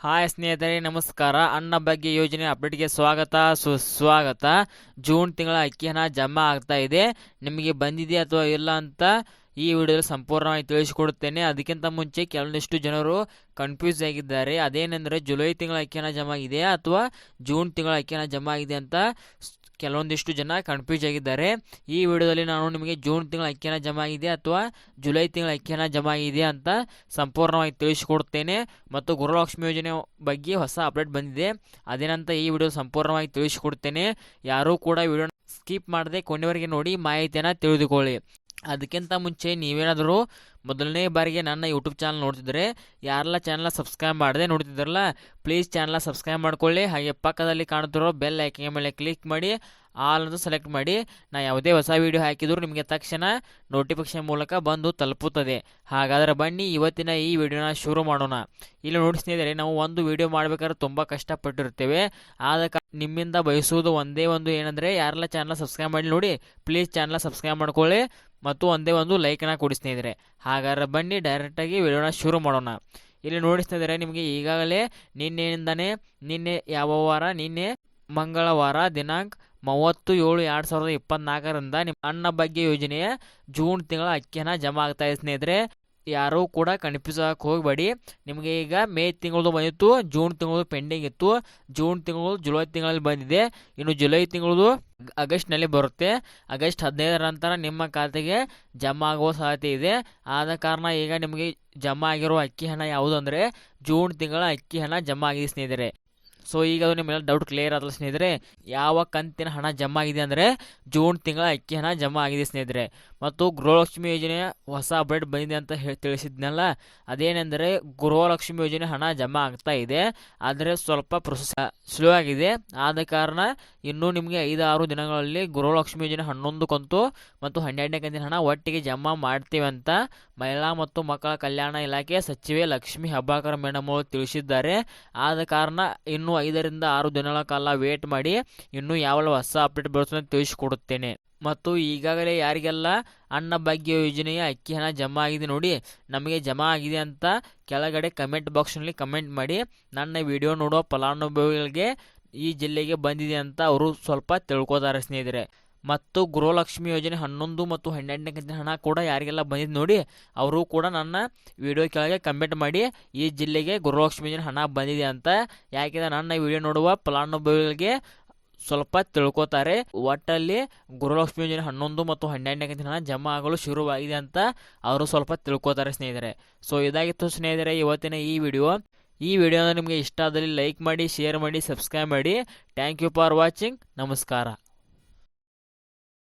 Hi ಸ್ನೇಹಿತರೆ, ನಮಸ್ಕಾರ. ಅನ್ನ ಬಗ್ಗೆ ಯೋಜನೆ ಅಪ್ಡೇಟ್ಗೆ ಸ್ವಾಗತ. ಸುಸ್ವಾಗತ. ಜೂನ್ ತಿಂಗಳ ಅಕ್ಕಿ ಹಣ ಜಮಾ ಆಗ್ತಾ ಇದೆ. ನಿಮಗೆ ಬಂದಿದೆ ಅಥವಾ ಇಲ್ಲ ಅಂತ ಈ ವಿಡಿಯೋದಲ್ಲಿ ಸಂಪೂರ್ಣವಾಗಿ ತಿಳಿಸಿಕೊಡುತ್ತೇನೆ. ಅದಕ್ಕಿಂತ ಮುಂಚೆ ಕೆಲವೊಂದಿಷ್ಟು ಜನರು ಕನ್ಫ್ಯೂಸ್ ಆಗಿದ್ದಾರೆ. ಅದೇನೆಂದರೆ ಜುಲೈ ತಿಂಗಳ ಅಕ್ಕಿ ಹಣ ಜಮಾ ಆಗಿದೆಯಾ ಅಥವಾ ಜೂನ್ ತಿಂಗಳ ಅಕ್ಕಿ ಹಣ ಜಮಾ ಆಗಿದೆ ಅಂತ ಕೆಲವೊಂದಿಷ್ಟು ಜನ ಕನ್ಫ್ಯೂಸ್ ಆಗಿದ್ದಾರೆ. ಈ ವಿಡಿಯೋದಲ್ಲಿ ನಾನು ನಿಮಗೆ ಜೂನ್ ತಿಂಗಳ ಅಕ್ಕಿ ಹಣ ಜಮಾ ಆಗಿದೆ ಅಥವಾ ಜುಲೈ ತಿಂಗಳ ಅಕ್ಕಿ ಹಣ ಜಮಾ ಆಗಿದೆ ಅಂತ ಸಂಪೂರ್ಣವಾಗಿ ತಿಳಿಸಿಕೊಡ್ತೇನೆ. ಮತ್ತು ಗುರುಲಕ್ಷ್ಮಿ ಯೋಜನೆ ಬಗ್ಗೆ ಹೊಸ ಅಪ್ಡೇಟ್ ಬಂದಿದೆ. ಅದೇನಂತ ಈ ವಿಡಿಯೋ ಸಂಪೂರ್ಣವಾಗಿ ತಿಳಿಸಿಕೊಡ್ತೇನೆ. ಯಾರೂ ಕೂಡ ವಿಡಿಯೋ ಸ್ಕಿಪ್ ಮಾಡದೆ ಕೊನೆವರೆಗೆ ನೋಡಿ ಮಾಹಿತಿಯನ್ನು ತಿಳಿದುಕೊಳ್ಳಿ. ಅದಕ್ಕಿಂತ ಮುಂಚೆ ನೀವೇನಾದರೂ ಮೊದಲನೇ ಬಾರಿಗೆ ನನ್ನ ಯೂಟ್ಯೂಬ್ ಚಾನಲ್ ನೋಡ್ತಿದ್ರೆ, ಯಾರೆಲ್ಲ ಚಾನಲ್ ಸಬ್ಸ್ಕ್ರೈಬ್ ಮಾಡದೆ ನೋಡ್ತಿದ್ರಲ್ಲ ಪ್ಲೀಸ್ ಚಾನಲ್ ಸಬ್ಸ್ಕ್ರೈಬ್ ಮಾಡ್ಕೊಳ್ಳಿ. ಹಾಗೆ ಪಕ್ಕದಲ್ಲಿ ಕಾಣುತ್ತಿರೋ ಬೆಲ್ ಐಕನ್ ಮೇಲೆ ಕ್ಲಿಕ್ ಮಾಡಿ ಆಲ್ ಅಂತ ಸೆಲೆಕ್ಟ್ ಮಾಡಿ. ನಾ ಯಾವುದೇ ಹೊಸ ವೀಡಿಯೋ ಹಾಕಿದರೂ ನಿಮಗೆ ತಕ್ಷಣ ನೋಟಿಫಿಕೇಶನ್ ಮೂಲಕ ಬಂದು ತಲುಪುತ್ತದೆ. ಹಾಗಾದರೆ ಬನ್ನಿ, ಇವತ್ತಿನ ಈ ವಿಡಿಯೋನ ಶುರು ಮಾಡೋಣ. ಇಲ್ಲಿ ನೋಡಿ ಸ್ನೇಹಿತರೆ, ನಾವು ಒಂದು ವಿಡಿಯೋ ಮಾಡಬೇಕಾದ್ರೆ ತುಂಬ ಕಷ್ಟಪಟ್ಟಿರ್ತೇವೆ ಆದ ನಿಮ್ಮಿಂದ ಬಯಸುವುದು ಒಂದೇ ಒಂದು ಏನಂದರೆ, ಯಾರೆಲ್ಲ ಚಾನಲ್ ಸಬ್ಸ್ಕ್ರೈಬ್ ಮಾಡಿ ನೋಡಿ ಪ್ಲೀಸ್ ಚಾನಲ್ ಸಬ್ಸ್ಕ್ರೈಬ್ ಮಾಡ್ಕೊಳ್ಳಿ. ಮತ್ತು ಒಂದೇ ಒಂದು ಲೈಕ್ನ ಕೊಡಿ ಸ್ನೇಹಿತರೆ. ಹಾಗಾದ್ರೆ ಬನ್ನಿ ಡೈರೆಕ್ಟಾಗಿ ವಿಡಿಯೋನ ಶುರು ಮಾಡೋಣ. ಇಲ್ಲಿ ನೋಡಿ ಸ್ನೇಹಿತರೆ, ನಿಮಗೆ ಈಗಾಗಲೇ ನಿನ್ನೆಯಿಂದನೇ, ನಿನ್ನೆ ಯಾವ ವಾರ, ನಿನ್ನೆ ಮಂಗಳವಾರ ದಿನಾಂಕ ಮೂವತ್ತು ಏಳು ಎರಡು ಸಾವಿರದ ಇಪ್ಪತ್ನಾಲ್ಕರಿಂದ ನಿಮ್ಮ ಅನ್ನ ಬಗ್ಗೆ ಯೋಜನೆಯ ಜೂನ್ ತಿಂಗಳ ಅಕ್ಕಿನ ಜಮಾ ಆಗ್ತಾ ಇದೆ ಸ್ನೇಹಿತರೆ. ಯಾರೂ ಕೂಡ ಕನ್ಫ್ಯೂಸ್ ಹೋಗಬೇಡಿ. ನಿಮಗೆ ಈಗ ಮೇ ತಿಂಗಳದು ಬಂದಿತ್ತು, ಜೂನ್ ತಿಂಗಳದು ಪೆಂಡಿಂಗ್ ಇತ್ತು. ಜೂನ್ ತಿಂಗಳು ಜುಲೈ ತಿಂಗಳಲ್ಲಿ ಬಂದಿದೆ. ಇನ್ನು ಜುಲೈ ತಿಂಗಳದು ಆಗಸ್ಟ್ನಲ್ಲಿ ಬರುತ್ತೆ. ಆಗಸ್ಟ್ ಹದಿನೈದರ ನಂತರ ನಿಮ್ಮ ಖಾತೆಗೆ ಜಮಾ ಆಗುವ ಸಾಧ್ಯತೆ ಇದೆ. ಆದ ಕಾರಣ ಈಗ ನಿಮಗೆ ಜಮಾ ಆಗಿರೋ ಅಕ್ಕಿ ಹಣ ಯಾವುದು ಅಂದರೆ ಜೂನ್ ತಿಂಗಳ ಅಕ್ಕಿ ಹಣ ಜಮಾ ಆಗಿದೆ ಸ್ನೇಹಿತರೆ. ಸೊ ಈಗ ಅದು ನಿಮ್ಮೆಲ್ಲ ಡೌಟ್ ಕ್ಲಿಯರ್ ಆದ ಸ್ನೇಹಿತರೆ. ಯಾವ ಕಂತಿನ ಹಣ ಜಮಾ ಆಗಿದೆ ಅಂದರೆ ಜೂನ್ ತಿಂಗಳ ಅಕ್ಕಿ ಹಣ ಜಮಾ ಆಗಿದೆ ಸ್ನೇಹಿತರೆ. ಮತ್ತು ಗೃಹಲಕ್ಷ್ಮಿ ಯೋಜನೆಯ ಹೊಸ ಅಪ್ಡೇಟ್ ಬಂದಿದೆ ಅಂತ ಹೇಳಿ ತಿಳಿಸಿದ್ನಲ್ಲ. ಅದೇನೆಂದರೆ ಗೃಹಲಕ್ಷ್ಮಿ ಯೋಜನೆ ಹಣ ಜಮಾ ಆಗ್ತಾ ಇದೆ. ಆದರೆ ಸ್ವಲ್ಪ ಪ್ರೊಸೆಸ್ ಸ್ಲೋ ಆಗಿದೆ ಆದ ಕಾರಣ ಇನ್ನೂ ನಿಮಗೆ ಐದು ಆರು ದಿನಗಳಲ್ಲಿ ಗೃಹಲಕ್ಷ್ಮಿ ಯೋಜನೆ ಹನ್ನೊಂದು ಕಂತು ಮತ್ತು ಹನ್ನೆರಡನೇ ಕಂತಿನ ಹಣ ಒಟ್ಟಿಗೆ ಜಮಾ ಮಾಡ್ತೀವಿ ಅಂತ ಮಹಿಳಾ ಮತ್ತು ಮಕ್ಕಳ ಕಲ್ಯಾಣ ಇಲಾಖೆ ಸಚಿವೆ ಲಕ್ಷ್ಮಿ ಹಬ್ಬಾಕರ ಮೇಡಮ್ ಅವರು ತಿಳಿಸಿದ್ದಾರೆ. ಆದ ಕಾರಣ ಇನ್ನೂ ಐದರಿಂದ ಆರು ದಿನಗಳ ಕಾಲ ವೇಟ್ ಮಾಡಿ ಇನ್ನೂ ಯಾವೆಲ್ಲ ಹೊಸ ಅಪ್ಡೇಟ್ ಬರುತ್ತದೆ ತಿಳಿಸಿಕೊಡುತ್ತೇನೆ. ಮತ್ತು ಈಗಾಗಲೇ ಯಾರಿಗೆಲ್ಲ ಅನ್ನ ಭಾಗ್ಯ ಯೋಜನೆಯ ಅಕ್ಕಿ ಹಣ ಜಮಾ ಆಗಿದೆ ನೋಡಿ, ನಮಗೆ ಜಮಾ ಆಗಿದೆ ಅಂತ ಕೆಳಗಡೆ ಕಮೆಂಟ್ ಬಾಕ್ಸ್ನಲ್ಲಿ ಕಮೆಂಟ್ ಮಾಡಿ. ನನ್ನ ವಿಡಿಯೋ ನೋಡೋ ಫಲಾನುಭವಿಗಳಿಗೆ ಈ ಜಿಲ್ಲೆಗೆ ಬಂದಿದೆ ಅಂತ ಅವರು ಸ್ವಲ್ಪ ತಿಳ್ಕೊತಾರೆ ಸ್ನೇಹಿತರೆ. ಮತ್ತು ಗೃಹಲಕ್ಷ್ಮಿ ಯೋಜನೆ ಹನ್ನೊಂದು ಮತ್ತು ಹನ್ನೆರಡನೇ ಕಂತಿನ ಹಣ ಕೂಡ ಯಾರಿಗೆಲ್ಲ ಬಂದಿದೆ ನೋಡಿ, ಅವರು ಕೂಡ ನನ್ನ ವಿಡಿಯೋ ಕೆಳಗೆ ಕಮೆಂಟ್ ಮಾಡಿ, ಈ ಜಿಲ್ಲೆಗೆ ಗೃಹಲಕ್ಷ್ಮಿ ಯೋಜನೆ ಹಣ ಬಂದಿದೆ ಅಂತ. ಯಾಕೆಂದರೆ ನನ್ನ ವಿಡಿಯೋ ನೋಡುವ ಫಲಾನುಭವಿಗಳಿಗೆ ಸ್ವಲ್ಪ ತಿಳ್ಕೊತಾರೆ. ಒಟ್ಟಲ್ಲಿ ಗುರುಲಕ್ಷ್ಮಿ ಯೋಜನೆ ಹನ್ನೊಂದು ಮತ್ತು ಹನ್ನೆರಡನೇ ದಿನ ಜಮಾ ಆಗಲು ಶುರುವಾಗಿದೆ ಅಂತ ಅವರು ಸ್ವಲ್ಪ ತಿಳ್ಕೊತಾರೆ ಸ್ನೇಹಿತರೆ. ಸೊ ಇದಾಗಿತ್ತು ಸ್ನೇಹಿತರೆ ಇವತ್ತಿನ ಈ ವಿಡಿಯೋ ಈ ವಿಡಿಯೋನ ನಿಮಗೆ ಇಷ್ಟ ಆದಲ್ಲಿ ಲೈಕ್ ಮಾಡಿ ಶೇರ್ ಮಾಡಿ ಸಬ್ಸ್ಕ್ರೈಬ್ ಮಾಡಿ. ಥ್ಯಾಂಕ್ ಯು ಫಾರ್ ವಾಚಿಂಗ್ ನಮಸ್ಕಾರ.